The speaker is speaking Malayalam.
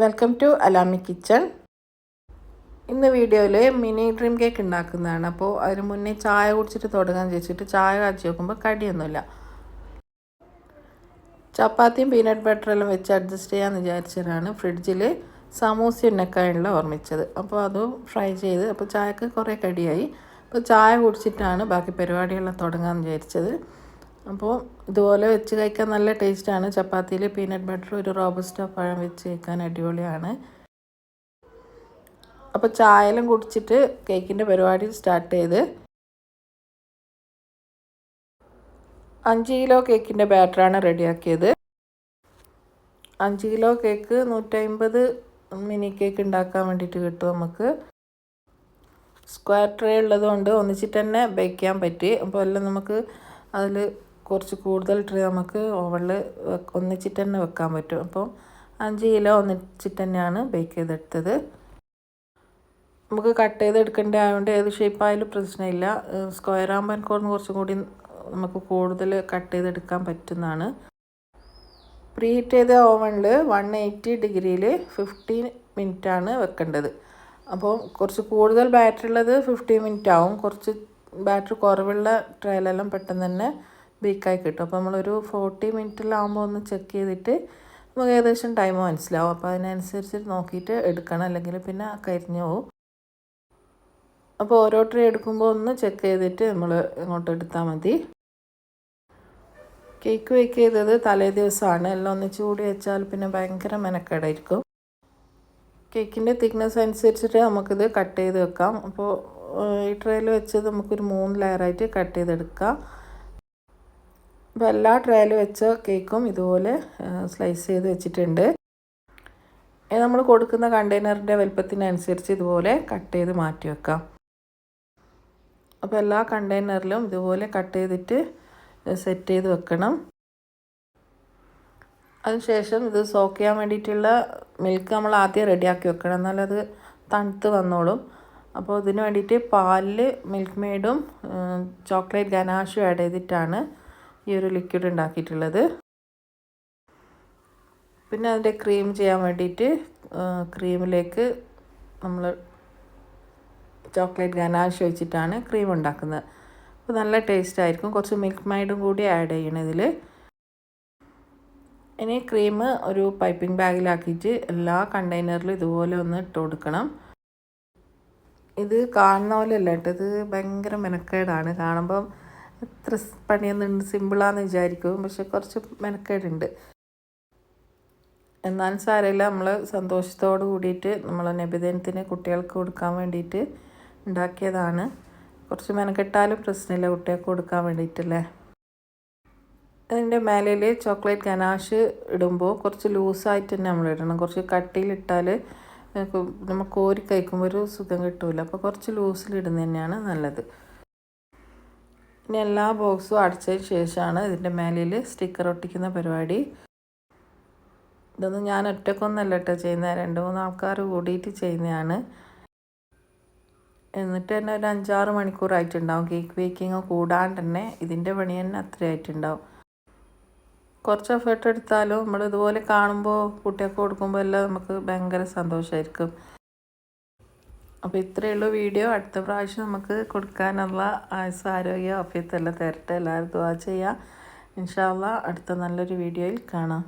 വെൽക്കം ടു അലാമി കിച്ചൺ ഇന്ന് വീഡിയോയിൽ മിനി ഡ്രീം കേക്ക് ഉണ്ടാക്കുന്നതാണ്. അപ്പോൾ അതിന് മുന്നേ ചായ കുടിച്ചിട്ട് തുടങ്ങാൻ ചോദിച്ചിട്ട് ചായ കാച്ചി നോക്കുമ്പോൾ കടിയൊന്നുമില്ല. ചപ്പാത്തിയും പീനട്ട് ബട്ടറെല്ലാം വെച്ച് അഡ്ജസ്റ്റ് ചെയ്യാമെന്ന് വിചാരിച്ചിട്ടാണ് ഫ്രിഡ്ജിൽ സമൂസ ഉന്നക്കായുള്ള ഓർമ്മിച്ചത്. അപ്പോൾ അത് ഫ്രൈ ചെയ്ത് അപ്പോൾ ചായക്ക് കുറേ കടിയായി. അപ്പോൾ ചായ കുടിച്ചിട്ടാണ് ബാക്കി പരിപാടികളെല്ലാം തുടങ്ങാമെന്ന് വിചാരിച്ചത്. അപ്പോൾ ഇതുപോലെ വെച്ച് കഴിക്കാൻ നല്ല ടേസ്റ്റാണ്. ചപ്പാത്തിയിൽ പീനട്ട് ബട്ടർ ഒരു റോബസ്റ്റ പഴം വെച്ച് കഴിക്കാൻ അടിപൊളിയാണ്. അപ്പോൾ ചായലും കുടിച്ചിട്ട് കേക്കിന്റെ പരിപാടി സ്റ്റാർട്ട് ചെയ്ത്. അഞ്ച് കിലോ കേക്കിന്റെ ബാറ്ററാണ് റെഡിയാക്കിയത്. അഞ്ച് കിലോ കേക്ക് നൂറ്റമ്പത് മിനി കേക്ക് ഉണ്ടാക്കാൻ വേണ്ടിയിട്ട് കിട്ടും നമുക്ക്. സ്ക്വയർ ട്രേ ഉള്ളതുകൊണ്ട് ഒന്നിച്ചിട്ട് തന്നെ ബേക്ക് ചെയ്യാൻ പറ്റി. അപ്പോൾ എല്ലാം നമുക്ക് അതിൽ കുറച്ച് കൂടുതൽ ട്രേ നമുക്ക് ഓവനിൽ ഒന്നിച്ചിട്ട് തന്നെ വെക്കാൻ പറ്റും. അപ്പോൾ അഞ്ച് കിലോ ഒന്നിച്ചിട്ട് തന്നെയാണ് ബേക്ക് ചെയ്തെടുത്തത്. നമുക്ക് കട്ട് ചെയ്തെടുക്കേണ്ട ആയതുകൊണ്ട് ഏത് ഷേപ്പായാലും പ്രശ്നമില്ല. സ്ക്വയർ ആകുമ്പോൾ എനിക്ക് കുറച്ചും കൂടി നമുക്ക് കൂടുതൽ കട്ട് ചെയ്തെടുക്കാൻ പറ്റുന്നതാണ്. പ്രീ ഹീറ്റ് ചെയ്ത ഓവനിൽ വൺ എയ്റ്റി ഡിഗ്രിയിൽ ഫിഫ്റ്റീൻ മിനിറ്റാണ് വെക്കേണ്ടത്. അപ്പോൾ കുറച്ച് കൂടുതൽ ബാറ്ററി ഉള്ളത് ഫിഫ്റ്റീൻ മിനിറ്റ് ആവും. കുറച്ച് ബാറ്ററി കുറവുള്ള ട്രയലെല്ലാം പെട്ടെന്ന് തന്നെ ബേക്കായി കിട്ടും. അപ്പോൾ നമ്മളൊരു ഫോർട്ടി മിനിറ്റിലാകുമ്പോൾ ഒന്ന് ചെക്ക് ചെയ്തിട്ട് നമുക്ക് ഏകദേശം ടൈം മനസ്സിലാവും. അപ്പോൾ അതിനനുസരിച്ച് നോക്കിയിട്ട് എടുക്കണം. അല്ലെങ്കിൽ പിന്നെ കരിഞ്ഞു പോവും. അപ്പോൾ ഓരോ ട്രേ എടുക്കുമ്പോൾ ഒന്ന് ചെക്ക് ചെയ്തിട്ട് നമ്മൾ ഇങ്ങോട്ട് എടുത്താൽ മതി. കേക്ക് ബേക്ക് ചെയ്തത് തലേ ദിവസമാണ്. എല്ലാം ഒന്ന് ചൂടി വെച്ചാൽ പിന്നെ ഭയങ്കര മെനക്കേടായിരിക്കും. കേക്കിന്റെ തിക്നെസ് അനുസരിച്ചിട്ട് നമുക്കിത് കട്ട് ചെയ്ത് വെക്കാം. അപ്പോൾ ഈ ട്രേയിൽ വെച്ചത് നമുക്കൊരു മൂന്ന് ലെയറായിട്ട് കട്ട് ചെയ്തെടുക്കാം. അപ്പോൾ എല്ലാ ട്രേയിൽ വെച്ച കേക്കും ഇതുപോലെ സ്ലൈസ് ചെയ്ത് വെച്ചിട്ടുണ്ട്. നമ്മൾ കൊടുക്കുന്ന കണ്ടെയ്നറിന്റെ വലുപ്പത്തിനനുസരിച്ച് ഇതുപോലെ കട്ട് ചെയ്ത് മാറ്റി വെക്കാം. അപ്പോൾ എല്ലാ കണ്ടെയ്നറിലും ഇതുപോലെ കട്ട് ചെയ്തിട്ട് സെറ്റ് ചെയ്ത് വെക്കണം. അതിനുശേഷം ഇത് സോക്ക് ചെയ്യാൻ വേണ്ടിയിട്ടുള്ള മിൽക്ക് നമ്മൾ ആദ്യം റെഡിയാക്കി വെക്കണം. എന്നാലത് തണുത്ത് വന്നോളും. അപ്പോൾ ഇതിന് വേണ്ടിയിട്ട് പാലിൽ മിൽക്ക് മെയ്ഡും ചോക്ലേറ്റ് ഗനാഷും ആഡ് ചെയ്തിട്ടാണ് ഈ ഒരു ലിക്വിഡ് ഉണ്ടാക്കിയിട്ടുള്ളത്. പിന്നെ അതിന്റെ ക്രീം ചെയ്യാൻ വേണ്ടിയിട്ട് ക്രീമിലേക്ക് നമ്മൾ ചോക്ലേറ്റ് ഗനാഷ് വെച്ചിട്ടാണ് ക്രീം ഉണ്ടാക്കുന്നത്. അപ്പോൾ നല്ല ടേസ്റ്റ് ആയിരിക്കും. കുറച്ച് മിൽക്ക് മൈഡും കൂടി ആഡ് ചെയ്യണം ഇതിൽ ഇനി ക്രീം ഒരു പൈപ്പിംഗ് ബാഗിലാക്കിയിട്ട് എല്ലാ കണ്ടെയ്നറിലും ഇതുപോലെ ഒന്ന് ഇട്ട് കൊടുക്കണം. ഇത് കാണുന്ന പോലെ അല്ല കേട്ടോ. ഇത് ഭയങ്കര മെനക്കേടാണ്. കാണുമ്പം എത്ര പണിയൊന്നുണ്ട്. സിമ്പിളാന്ന് വിചാരിക്കും. പക്ഷെ കുറച്ച് മെനക്കേടുണ്ട്. എന്നാലും സാരമില്ല. നമ്മൾ സന്തോഷത്തോട് കൂടിയിട്ട് നമ്മൾ നബിദിനത്തിന് കുട്ടികൾക്ക് കൊടുക്കാൻ വേണ്ടിയിട്ട് ഉണ്ടാക്കിയതാണ്. കുറച്ച് മെനക്കെട്ടാലും പ്രശ്നമില്ല കുട്ടികൾക്ക് കൊടുക്കാൻ വേണ്ടിയിട്ടല്ലേ. അതിന്റെ മേലയിൽ ചോക്ലേറ്റ് ഗനാഷ് ഇടുമ്പോൾ കുറച്ച് ലൂസായിട്ട് തന്നെ നമ്മൾ ഇടണം. കുറച്ച് കട്ടിയിലിട്ടാൽ നമുക്ക് കോരി കഴിക്കുമ്പോൾ ഒരു സുഖം കിട്ടില്ല അപ്പോൾ കുറച്ച് ലൂസിലിടുന്നത് തന്നെയാണ് നല്ലത്. ഇനി എല്ലാ ബോക്സും അടച്ചതിന് ശേഷമാണ് ഇതിന്റെ മേലിൽ സ്റ്റിക്കർ ഒട്ടിക്കുന്ന പരിപാടി. ഇതൊന്നും ഞാൻ ഒറ്റക്കൊന്നല്ല കേട്ടോ ചെയ്യുന്നത്. രണ്ട് മൂന്ന് ആൾക്കാർ കൂടിയിട്ട് ചെയ്യുന്നതാണ്. എന്നിട്ട് തന്നെ ഒരു അഞ്ചാറ് മണിക്കൂറായിട്ടുണ്ടാവും കേക്ക് ബേക്കിങ് കൂടാണ്ട് തന്നെ ഇതിന്റെ പണി തന്നെ അത്രയായിട്ടുണ്ടാവും കുറച്ച് എഫേർട്ട് എടുത്താലും നമ്മൾ ഇതുപോലെ കാണുമ്പോൾ കുട്ടികൾക്ക് കൊടുക്കുമ്പോൾ എല്ലാം നമുക്ക് ഭയങ്കര സന്തോഷമായിരിക്കും. അപ്പോൾ ഇത്രയേ ഉള്ളൂ വീഡിയോ. അടുത്ത പ്രാവശ്യം നമുക്ക് കൊടുക്കാനുള്ള ആയുസ് ആരോഗ്യ അഭ്യത്തെല്ലാം തരട്ടെ. എല്ലാവരും ദുവാ ചെയ്യാം. ഇൻഷാല്ല അടുത്ത നല്ലൊരു വീഡിയോയിൽ കാണാം.